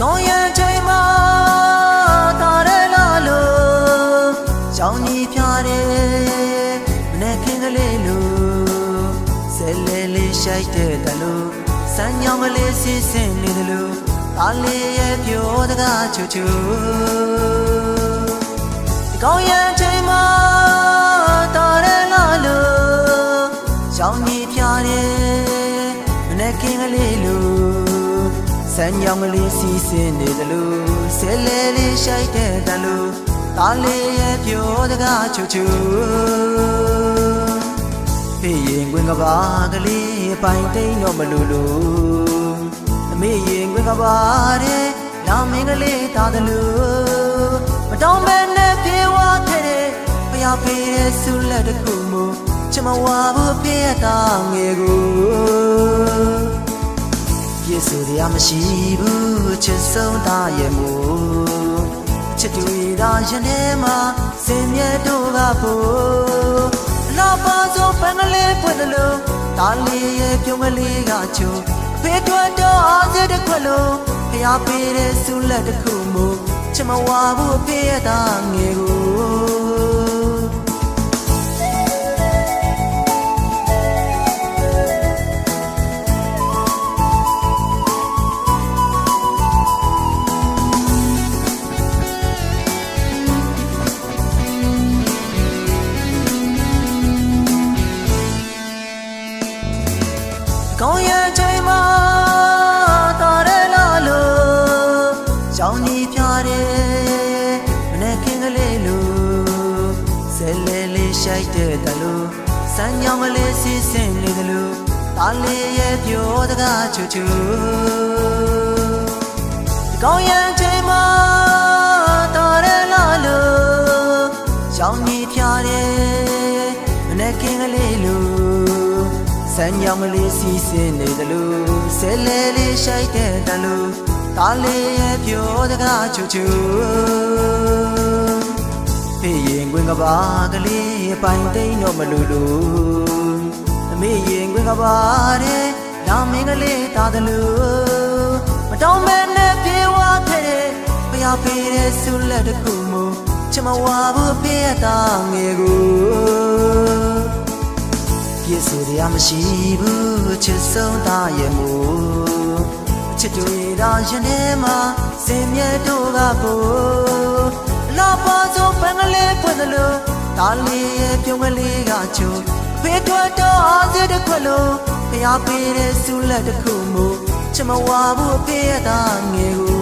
ကောင်းရဲ့ချိန်မှာတာရဲလာလို့ချောင်းကြီးဖြားတယ်မနေ့ခင်ကလေးလို့ဆဲလဲလေးရှိုက်တဲ့တလို့စမ်းညောင်းကလေးစစ်စင်နေတယ်လို့တာလေးရဲ့ပြောတကားချူချူဒီကောင်းရဲ့ချိန်မှာတာရဲလာလို့ချောင်းကြီးဖြားတယ်မနေ့ခင်ကလေးလို့ စံညောင်ကလေးစီးဆင်းနေတယ်လို့ဆဲလဲလေးရှိုက်တဲ့တလို့သားလေးရဲ့ပြောတကားချူချူဖေးရင်ခွင်ကဘာကလေးပိုင်တိန်တော့မလူလူအမေရင်ခွင်ကဘာတဲ့လာမင်းကလေးတာတယ်လို့မတောင်းမဲနဲ့ပြေဝခဲ့တဲ့ဖျားဖေးတဲ့ဆုလက်တစ်ခုမချမဝါဘူးပြည့်တာငယ်ကိုပြ ည့်စုံရမရှိဘူးချစ်ဆုံးသားရဲ့မို့ချစ်တူရတာရင်ထဲမှာစင်မြဲတို့ကဖို့လာပါဆိုပန်းကလေးပွင့်တယ်လို့တားလေးရဲ့ပြုံးကလေးကချိုးဖေးထွက်တော့အားစတဲ့ခွက်လို့ဖျားပေးတဲ့ဆုလက်တစ်ခုမို့ချမဝါဘူးပြည့်တာငယ်ကို ကောင်းရန်ချိန်မှာတော်ရလာလို့ကြောင်ကြီးပြတယ်မနေ့ကင်းကလေးလို့ဆဲလဲလေးရှိုက်တဲ့တလို့စံညောင်ကလေးစီးဆင်းနေတယ်လို့တားလေးရဲ့ပြောတကားချူချူကောင်းရန်ချိန်မှာတော်ရလာလို့ကြောင်ကြီးပြတယ်မနေ့ကင်းကလေးလို့ စံညောင်ကလေးစီးစင်းနေတယ်လို့ဆဲလဲလေးရှိုက်တဲ့တလို့တားလေးရဲ့ပြောတကားချူချူဖေးရင်ခွင်ကဘာကလေးပိုင်တိန်တော့မလူလူအမေရင်ခွင်ကဘာတဲ့လာမင်းကလေးတာတယ်လို့မတောင်းမဲနဲ့ပြေဝခဲ့တဲ့ဖျားပေးတဲ့ဆုလက်တစ်ခုမို့ချမဝါဘူးပြည့်တာငယ်ကို မရှိဘူးချစ်ဆုံးသားရဲ့မို့ချစ်တူရတာရင်ထဲမှာစင်မြဲတို့ကဖို့လာပါဆိုပန်းကလေးပွင့်တယ်လို့တားလေးရဲ့ပြုံးကလေးကချိုးဖေးထွက်တော့အားစတဲ့ခွက်လို့ဖျားပေးတဲ့ဆုလက်တစ်ခုမို့ချမဝါဘူးဖေးရတာငယ်ကို